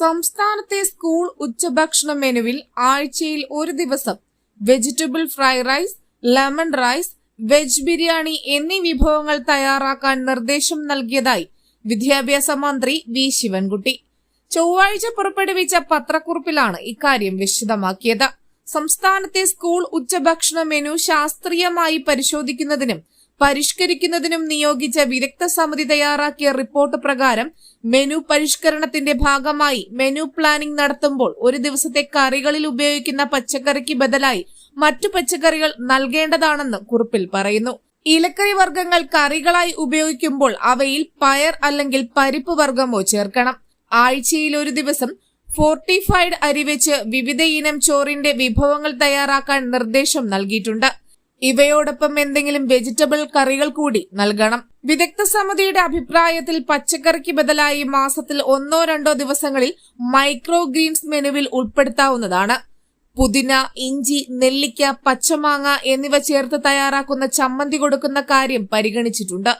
സംസ്ഥാനത്തെ സ്കൂൾ ഉച്ചഭക്ഷണ മെനുവിൽ ആഴ്ചയിൽ ഒരു ദിവസം vegetable fry rice lemon rice veg biryani എന്നീ വിഭവങ്ങൾ തയ്യാറാക്കാൻ നിർദ്ദേശം നൽകിയതായി വിദ്യാഭ്യാസ മന്ത്രി വി ശിവൻകുട്ടി. ചൊവ്വാഴ്ച പുറപ്പെടുവിച്ച പത്രക്കുറിപ്പിലാണ് ഇക്കാര്യം വിശദമാക്കിയത്. സംസ്ഥാനത്തെ സ്കൂൾ ഉച്ചഭക്ഷണ മെനു ശാസ്ത്രീയമായി പരിശോധിക്കുന്നതിനും പരിഷ്കരിക്കുന്നതിനും നിയോഗിച്ച വിദഗ്ധ സമിതി തയ്യാറാക്കിയ റിപ്പോർട്ട് പ്രകാരം മെനു പരിഷ്കരണത്തിന്റെ ഭാഗമായി മെനു പ്ലാനിംഗ് നടത്തുമ്പോൾ ഒരു ദിവസത്തെ കറികളിൽ ഉപയോഗിക്കുന്ന പച്ചക്കറിക്ക് ബദലായി മറ്റു പച്ചക്കറികൾ നൽകേണ്ടതാണെന്ന് കുറിപ്പിൽ പറയുന്നു. ഇലക്കറി വർഗങ്ങൾ കറികളായി ഉപയോഗിക്കുമ്പോൾ അവയിൽ പയർ അല്ലെങ്കിൽ പരിപ്പ് വർഗമോ ചേർക്കണം. ആഴ്ചയിൽ ഒരു ദിവസം ഫോർട്ടിഫൈഡ് അരി വെച്ച് വിവിധ ഇനം ചോറിന്റെ വിഭവങ്ങൾ തയ്യാറാക്കാൻ നിർദ്ദേശം നൽകിയിട്ടുണ്ട്. ഇവയോടൊപ്പം എന്തെങ്കിലും വെജിറ്റബിൾ കറികൾ കൂടി നൽകണം. വിദഗ്ധ സമിതിയുടെ അഭിപ്രായത്തിൽ പച്ചക്കറിക്ക് ബദലായി മാസത്തിൽ ഒന്നോ രണ്ടോ ദിവസങ്ങളിൽ മൈക്രോ ഗ്രീൻസ് മെനുവിൽ ഉൾപ്പെടുത്താവുന്നതാണ്. പുതിന ഇഞ്ചി നെല്ലിക്ക പച്ചമാങ്ങ എന്നിവ ചേർത്ത് തയ്യാറാക്കുന്ന ചമ്മന്തി കൊടുക്കുന്ന കാര്യം പരിഗണിച്ചിട്ടുണ്ട്.